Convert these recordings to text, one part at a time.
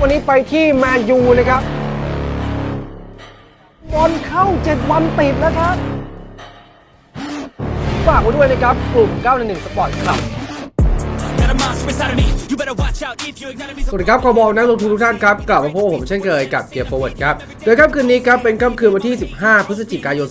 วันนี้ไปที่แมนยูนะครับ บอลเข้า7วันติดแล้วครับ ฝากไว้ด้วยนะครับ กลุ่ม 911สปอร์ตครับ สวัสดีครับขอบอลนักลงทุนทุกท่านครับกลับมาพบกับผมเช่นเคยกับเกียร์โฟร์เวิร์ดครับโดยค่ำคืนนี้ครับเป็นค่ำคืนวันที่ 15 พฤศจิกายน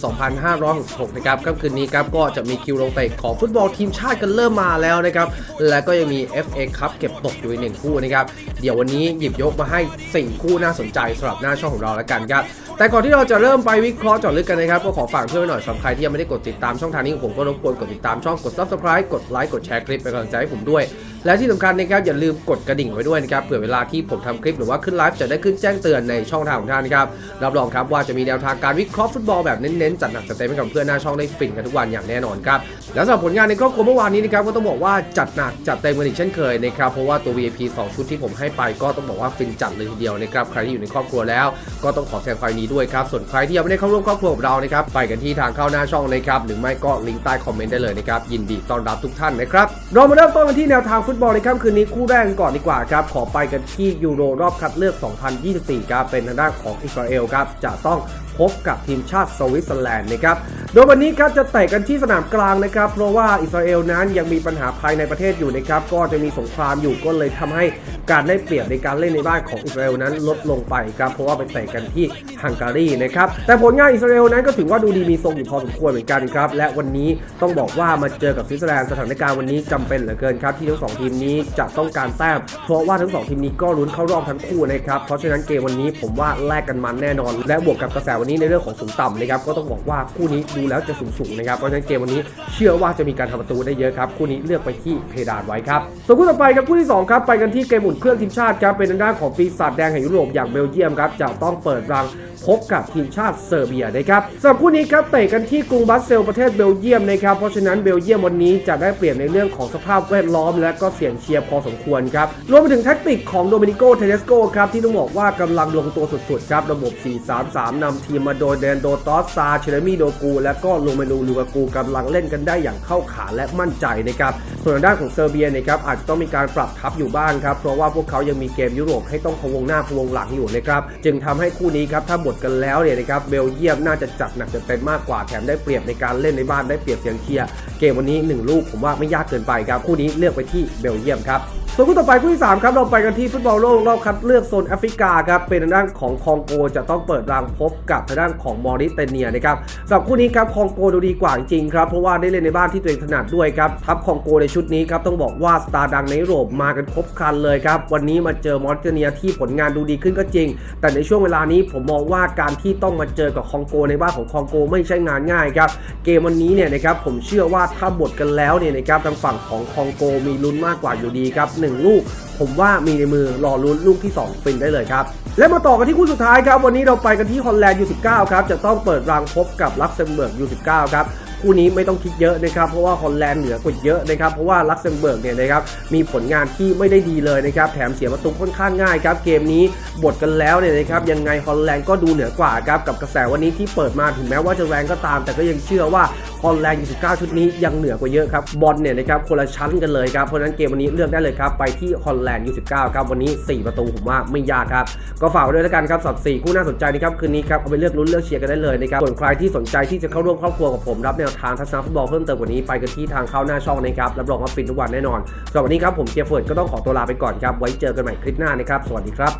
2566 นะครับค่ำคืนนี้ครับก็จะมีคิวลงเตะของฟุตบอลทีมชาติกันเริ่มมาแล้วนะครับและก็ยังมี FA คัพเก็บตกอยู่อีกหนึ่งคู่นะครับเดี๋ยววันนี้หยิบยกมาให้ 4 คู่น่าสนใจสำหรับหน้าช่องของเราแล้วกันครับ แต่ก่อนที่เราจะเริ่มไปวิเคราะห์เจาะลึกกันนะครับ ก็ขอฝากเพื่อนไว้หน่อยสำหรับใครที่ยังไม่ได้กดติดตามช่องทางนี้ของผมก็รบกวนกดติดตามช่องกด subscribe กดไลค์กดแชร์คลิปเป็นกำลังใจให้ผมด้วย และที่สำคัญนะครับอย่าลืมกดกระดิ่งไว้ด้วยนะครับเผื่อเวลาที่ผมทำคลิปหรือว่าขึ้นไลฟ์จะได้ขึ้นแจ้งเตือนในช่องทางของท่านนะครับรับรองครับว่าจะมีแนวทางการวิเคราะห์ฟุตบอลแบบเน้นๆจัดหนักจัดเต็มให้กับเพื่อนหน้าช่องได้ฟินกันทุกวันอย่างแน่นอนครับแล้วสำหรับผลงานในครอบครัวเมื่อวานนี้นะครับก็ต้องบอกว่าจัดหนักจัดเต็มกันอีกเช่นเคยนะครับเพราะว่าตัว VIP 2 ชุดที่ผมให้ไปก็ต้องบอกว่าฟินจัดเลยทีเดียวนะครับใครที่อยู่ในครอบครัวแล้วก็ต้องขอแสดงความยินดีด้วยครับ ส่วนใครที่ยังไม่ได้เข้าร่วมครอบครัวกับเรานะครับ ไปกันที่ทางเข้าหน้าช่องนะครับ หรือไม่ก็ลิงก์ใต้คอมเมนต์ได้เลยนะครับ ยินดีต้อนรับทุกท่านนะครับ เรามาเริ่มต้นกันที่แนวทางฟุตบอลในค่ำคืนนี้คู่แรกกันก่อนดีกว่าครับ ขอไปกันที่ยูโรรอบคัดเลือก 2024 ครับ เป็นทางด้านของอิสราเอลครับ จะต้องพบกับทีมชาติสวิตเซอร์แลนด์นะครับ โดยวันนี้ครับจะเตะกันที่สนามกลางนะครับ เพราะว่าอิสราเอลนั้นยังมีปัญหาภายในประเทศอยู่นะครับ ก็จะมีสงครามอยู่ก็เลยทำให้การได้เปรียบในการเล่นในบ้านของอิสราเอลนั้นลดลงไปครับ เพราะว่าไปเตะกันที่ฮังการีนะครับ แต่ผลงานอิสราเอลนั้นก็ถือว่าดูดีมีทรงอยู่พอสมควรเหมือนกันครับ และวันนี้ต้องบอกว่ามาเจอกับสวิตเซอร์แลนด์สถานการณ์วันนี้จำเป็นเหลือเกินครับ ที่ทั้งสองทีมนี้จะต้องการแต้มเพราะว่าทั้งสองทีมนี้ก็ลุ้นเข้ารอบทั้งคู่นะครับเพราะฉะนั้นเกมวันนี้ผมว่าแลกกันมันแน่นอน และบวกกับกระแสวันนี้ในเรื่องของสูงต่ำนะครับก็ต้องบอกว่าคู่นี้ดูแล้วจะสูงๆนะครับเพราะฉะนั้นเกมวันนี้เชื่อว่าจะมีการทำประตูได้เยอะครับคู่นี้เลือกไปที่เพดานไว้ครับส่วนคู่ต่อไปครับคู่ที่สองครับไปกันที่เกมอุ่นเครื่องทีมชาติครับเป็นด้านของปีศาจแดงแห่งยุโรปอย่างเบลเยียมครับจะต้องเปิดรังพบกับทีมชาติเซอร์เบียนะครับสำหรับคู่นี้ครับเตะกันที่กรุงบัสเซลประเทศเบลเยียมนะครับเพราะฉะนั้นเบลเยียมวันนี้จะได้เปรียบในเรื่องของสภาพแวดล้อม และก็เสียงเชียร์พอสมควรครับรวมไปถึงแท็กติกของโดมินิโกเทเนสโกครับที่ต้องบอกว่ากำลังลงตัวสุดๆครับระบบ 4-3-3นำทีมมาโดยแดนโดตอสซาเชเรมีโดกู และก็โรเมนูลูกากูกำลังเล่นกันได้อย่างเข้าขาและมั่นใจนะครับ ส่วนทางด้านของเซอร์เบียนะครับอาจจะต้องมีการปรับทัพอยู่บ้างครับเพราะว่าพวกเขายังมีเกมยุโรปให้ต้องพวงหน้าพวงหลังอยู่นะครับจึงทำให้คู่นี้ครับถ้าหมดกันแล้วเนี่ยนะครับเบลเยียมน่าจะจัดหนักจัดเต็มมากกว่าแถมได้เปรียบในการเล่นในบ้านได้เปรียบเสียงเชียร์เกมวันนี้หนึ่งลูกผมว่าไม่ยากเกินไปครับคู่นี้เลือกไปที่เบลเยียมครับ ส่วนคู่ต่อไปคู่ที่ 3 ครับเราไปกันที่ฟุตบอลโลกรอบคัดเลือกโซนแอฟริกาครับเป็นทางด้านของคองโกจะต้องเปิดรังพบกับทางด้านของมอริเตเนียนะครับสำหรับคู่นี้ครับคองโกดูดีกว่าจริงครับเพราะว่าได้เล่นในบ้านที่ตัวเองถนัดด้วยครับทัพคองโกในชุดนี้ครับต้องบอกว่าสตาร์ดังในยุโรปมากันครบครันเลยครับวันนี้มาเจอมอริเตเนียที่ผลงานดูดีขึ้นก็จริง แต่ในช่วงเวลานี้ผมมองว่าการที่ต้องมาเจอกับคองโกในบ้านของคองโกไม่ใช่งานง่ายครับเกมวันนี้เนี่ยนะครับผมเชื่อว่าถ้าบทกันแล้วเนี่ยนะครับทางฝั่งของคองโกมีลุ้นมากกว่าอยู่ดีครับ1 ลูก ผมว่ามีในมือรอลุ้นลูกที่ 2 ฟินได้เลยครับ และมาต่อกันที่คู่สุดท้ายครับ วันนี้เราไปกันที่ฮอลแลนด์ U19 ครับจะต้องเปิดรังพบกับลักเซมเบิร์ก U19 ครับ คู่นี้ไม่ต้องคิดเยอะนะครับเพราะว่าฮอลแลนด์เหนือกว่าเยอะนะครับเพราะว่าลักเซมเบิร์กเนี่ยนะครับมีผลงานที่ไม่ได้ดีเลยนะครับแถมเสียประตูค่อนข้างง่ายครับเกมนี้บทกันแล้วเนี่ยนะครับยังไงฮอลแลนด์ก็ดูเหนือกว่าครับกับกระแสวันนี้ที่เปิดมาถึงแม้ว่าจะแรงก็ตาม แต่ก็ยังเชื่อว่าฮอลแลนด์ 29 ชุดนี้ยังเหนือกว่าเยอะครับบอลเนี่ยนะครับคนละชั้นกันเลยครับเพราะฉะนั้นเกมวันนี้เลือกได้เลยครับไปที่ฮอลแลนด์ 29 ครับวันนี้ 4 ประตูผมว่าไม่ยากครับก็ฝากไว้ด้วยแล้วกันครับสำหรับ4คู่น่าสนใจนะครับคืนนี้ครับเอาไปเลือกลุ้นเลือกเชียร์กันได้เลยนะครับส่วนใครที่สนใจที่จะเข้าร่วมครอบครัวกับผมรับแนวทางทัศนฟุตบอลเพิ่มเติมกว่านี้ไปกันที่ทางเข้าหน้าช่องนะครับรับรองว่าฟินทุกวันแน่นอนสำหรับวันนี้ครับผมเจฟฟ์เฟิร์ดก็ต้องขอตัวลาไปก่อนครับไว้เจอกันใหม่คลิปหน้านะครับสวัสดีครับ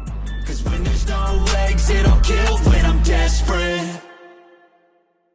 Cause when there's no legs, it'll kill. When